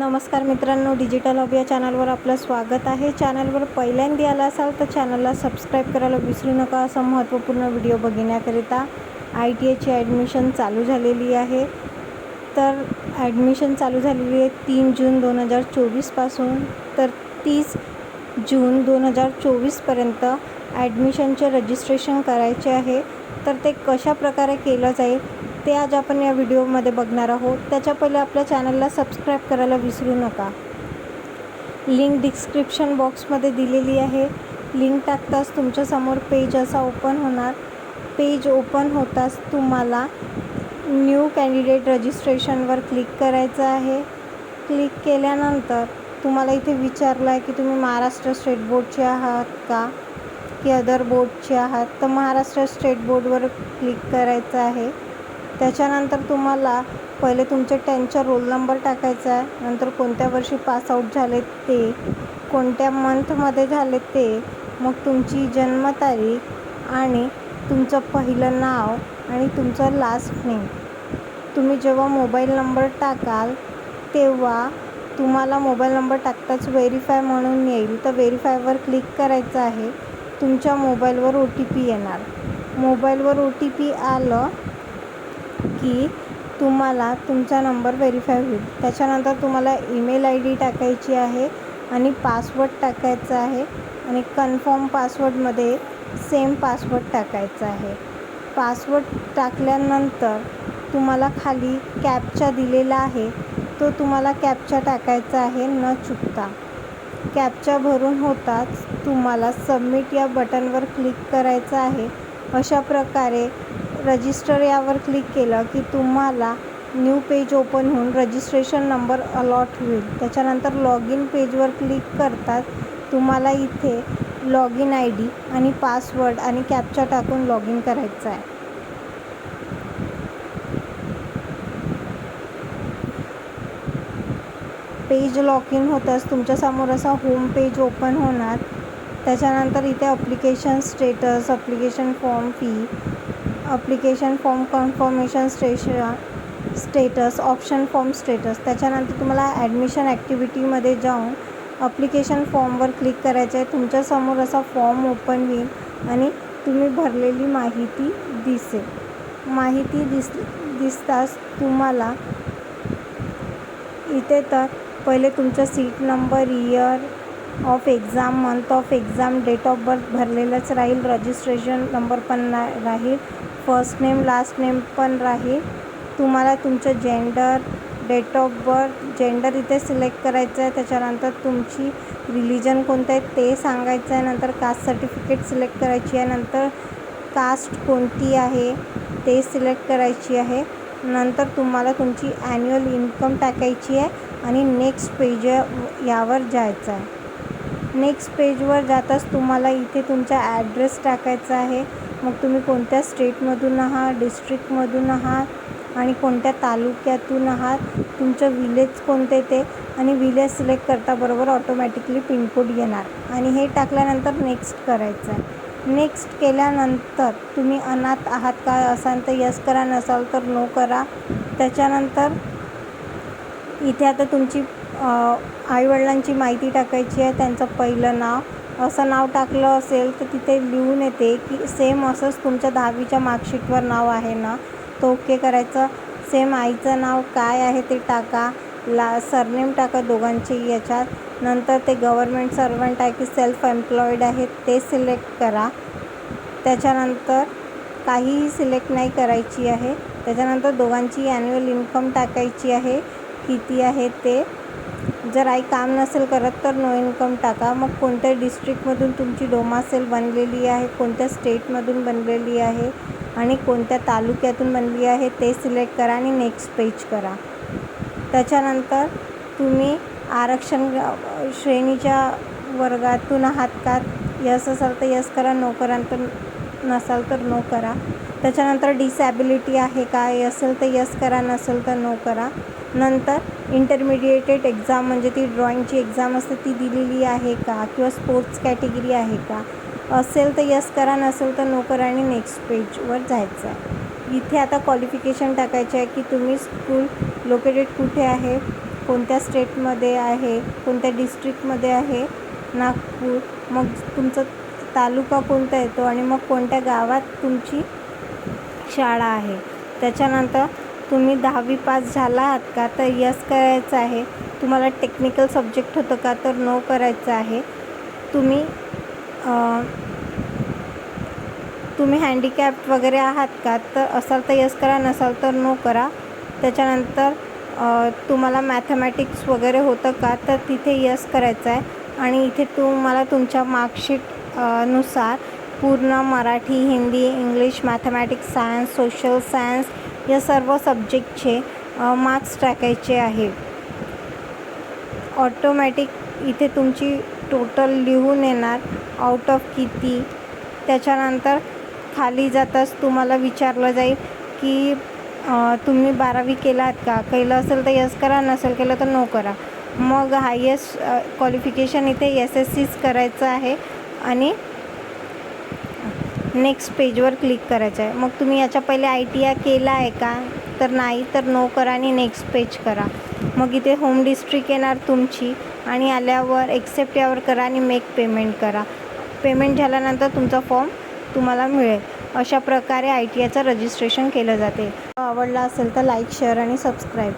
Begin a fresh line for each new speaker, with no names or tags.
नमस्कार मित्रांनो digital hub या चॅनलवर आपलं स्वागत आहे. चॅनलवर पहिल्यांदा आला असाल तर चॅनलला सबस्क्राईब करायला विसरू नका. असा महत्त्वपूर्ण व्हिडिओ बघण्याकरिता आय टी आयची ॲडमिशन चालू झालेली आहे. तर ॲडमिशन चालू झालेली आहे तीन जून दोन हजार चोवीसपासून तर तीस जून दोन हजार चोवीसपर्यंत ॲडमिशनचे रजिस्ट्रेशन करायचे आहे. तर ते कशा प्रकारे केलं जाईल? ते आज आपण या व्हिडिओमध्ये बघणार आहोत. त्याच्या पहिले आपल्या चॅनलला सबस्क्राईब करायला विसरू नका. लिंक डिस्क्रिप्शन बॉक्समध्ये दिलेली आहे. लिंक टाकताच तुमच्यासमोर पेज असा ओपन होणार. पेज ओपन होताच तुम्हाला न्यू कॅन्डिडेट रजिस्ट्रेशनवर क्लिक करायचं आहे. क्लिक केल्यानंतर तुम्हाला इथे विचारलं आहे की तुम्ही महाराष्ट्र स्टेट बोर्डचे आहात का? की अदर बोर्डचे आहात? तर महाराष्ट्र स्टेट बोर्डवर क्लिक करायचं आहे. त्याच्यानंतर तुम्हाला पहिले तुमचे टेनचा रोल नंबर टाकायचा आहे. नंतर कोणत्या वर्षी पासआउट झाले ते कोणत्या मंथमध्ये झाले ते मग तुमची जन्मतारीख आणि तुमचं पहिलं नाव आणि तुमचं लास्ट नेम तुम्ही जेव्हा मोबाईल नंबर टाकाल तेव्हा तुम्हाला मोबाईल नंबर टाकताच व्हेरीफाय म्हणून येईल. तर व्हेरीफायवर क्लिक करायचं आहे. तुमच्या मोबाईलवर ओ टी पी येणार. मोबाईलवर ओ टी पी आलं की तुम्हाला तुमचा नंबर व्हेरीफाय होईल. त्याच्यानंतर तुम्हाला ईमेल आय डी टाकायची आहे आणि पासवर्ड टाकायचा आहे आणि कन्फर्म पासवर्डमध्ये सेम पासवर्ड टाकायचा आहे. पासवर्ड टाकल्यानंतर तुम्हाला खाली कॅपचा दिलेला आहे. तो तुम्हाला कॅपचा टाकायचा आहे न चुकता. कॅपचा भरून होताच तुम्हाला सबमिट या बटनवर क्लिक करायचं आहे. अशा प्रकारे रजिस्टर यावर क्लिक केलं की तुम्हाला न्यू पेज ओपन होऊन रजिस्ट्रेशन नंबर अलॉट होईल. त्याच्यानंतर लॉग इन पेजवर क्लिक करतात. तुम्हाला इथे लॉग इन आय डी आणि पासवर्ड आणि कॅपचा टाकून लॉग इन करायचं आहे. पेज लॉग इन होताच तुमच्यासमोर असा होम पेज ओपन होणार. त्याच्यानंतर इथे application status application form fee application form confirmation station status option form status त्याच्यानंतर तुम्हाला ॲडमिशन ॲक्टिव्हिटीमध्ये जाऊन अप्लिकेशन फॉर्मवर क्लिक करायचं आहे. तुमच्यासमोर असा फॉर्म ओपन होईल आणि तुम्ही भरलेली माहिती दिसेल. माहिती दिस दिसताच तुम्हाला इथे तर पहिले तुमचं seat number year of exam month of exam date of birth भरलेलंच राहील. रजिस्ट्रेशन नंबर पण राहील. फर्स्ट नेम लास्ट नेम पण राहील. तुम्हाला तुमचं gender date of birth gender इथे सिलेक्ट करायचं आहे त्याच्यानंतर तुमची रिलिजन कोणतं आहे ते सांगायचं आहे नंतर कास्ट सर्टिफिकेट सिलेक्ट करायची आहे. नंतर कास्ट कोणती आहे ते सिलेक्ट करायची आहे. नंतर तुम्हाला तुमची ॲन्युअल इन्कम टाकायची आहे. आणि नेक्स्ट पेज यावर जायचं आहे नेक्स्ट पेजवर जाताच तुम्हाला इथे तुमचा ॲड्रेस टाकायचा आहे. मग तुम्ही कोणत्या स्टेटमधून आहात डिस्ट्रिक्टमधून आहात आणि कोणत्या तालुक्यातून आहात तुमचं विलेज कोणते ते आणि विलेज सिलेक्ट करता बरोबर ऑटोमॅटिकली पिनकोड येणार. आणि हे टाकल्यानंतर नेक्स्ट करायचं आहे. नेक्स्ट केल्यानंतर तुम्ही अनाथ आहात का असाल तर यस करा नसाल तर नो करा. त्याच्यानंतर इथे आता तुमची आईवडिलांची माहिती टाकायची आहे त्यांचं पहिलं नाव. असं नाव टाकलं असेल तर तिथे लिहून येते की सेम असंच तुमच्या दहावीच्या मार्कशीटवर नाव आहे ना? तो ओके करायचं. सेम आईचं नाव काय आहे ते टाका. ला सरनेम टाका दोघांची याच्यात. नंतर ते गव्हर्मेंट सर्वंट आहे की सेल्फ एम्प्लॉईड आहे ते सिलेक्ट करा. त्याच्यानंतर काहीही सिलेक्ट नाही करायची आहे. त्याच्यानंतर दोघांची ॲन्युअल इन्कम टाकायची आहे. किती आहे ते? जर आई काम नसेल करत तर नो इन्कम टाका. मग कोणत्या डिस्ट्रिक्टमधून तुमची डोमासेल बनलेली आहे? कोणत्या स्टेटमधून बनलेली आहे? आणि कोणत्या तालुक्यातून बनली आहे? ते सिलेक्ट करा आणि नेक्स्ट पेज करा. त्याच्यानंतर तुम्ही आरक्षण श्रेणीच्या वर्गातून आहात का? यस असाल तर यस करा. नो करा तर नसाल तर नो करा. त्याच्यानंतर डिसॅबिलिटी आहे काय असेल तर यस करा नसेल तर नो करा. नंतर इंटरमिडिएटेड एक्झाम म्हणजे ती ड्रॉइंगची एक्झाम असते ती दिलेली आहे का? किंवा स्पोर्ट्स कॅटेगरी आहे का? असेल तर यस करा नसेल तर नो करा आणि नेक्स्ट पेजवर जायचं आहे. इथे आता क्वालिफिकेशन टाकायचे आहे की तुम्ही स्कूल लोकेटेड कुठे आहे? कोणत्या स्टेटमध्ये आहे? कोणत्या डिस्ट्रिक्टमध्ये आहे? नागपूर. मग तुमचा तालुका कोणता येतो? आणि मग कोणत्या गावात तुमची शाळा आहे. त्याच्यानंतर तुम्ही दहावी पास झाला आहात का? तर यस करायचं आहे. तुम्हाला टेक्निकल सब्जेक्ट होतं का? तर नो करायचं आहे. तुम्ही तुम्ही हँडिकॅप वगैरे आहात का? तर असाल तर यस करा नसाल तर नो करा. त्याच्यानंतर तुम्हाला मॅथमॅटिक्स वगैरे होतं का? तर तिथे यस करायचं आहे. आणि इथे तुम्हाला तुमच्या मार्कशीटनुसार पूर्ण Marathi Hindi English mathematics science social science या सर्व सब्जेक्टचे मार्क्स टाकायचे आहे ऑटोमॅटिक इथे तुमची टोटल लिहून येणार आउट ऑफ किती. त्याच्यानंतर खाली जाताच तुम्हाला विचारलं जाईल की तुम्ही बारावी केला आहात का? केलं असेल तर यस करा नसेल केलं तर नो करा. मग हायेस्ट क्वालिफिकेशन इथे एस एस सीच करायचं आहे आणि नेक्स्ट पेजवर क्लिक करायचं आहे. मग तुम्ही याच्या पहिले आय टी आय केला आहे का? तर नाही तर नो करा आणि नेक्स्ट पेज करा. मग इथे होम डिस्ट्रिक्ट येणार तुमची आणि आल्यावर एक्सेप्ट यावर करा आणि मेक पेमेंट करा. पेमेंट झाल्यानंतर तुमचा फॉर्म तुम्हाला मिळेल. अशा प्रकारे आय टी आयचं रजिस्ट्रेशन केलं जाते. आवडला असेल तर लाईक शेअर आणि सबस्क्राईब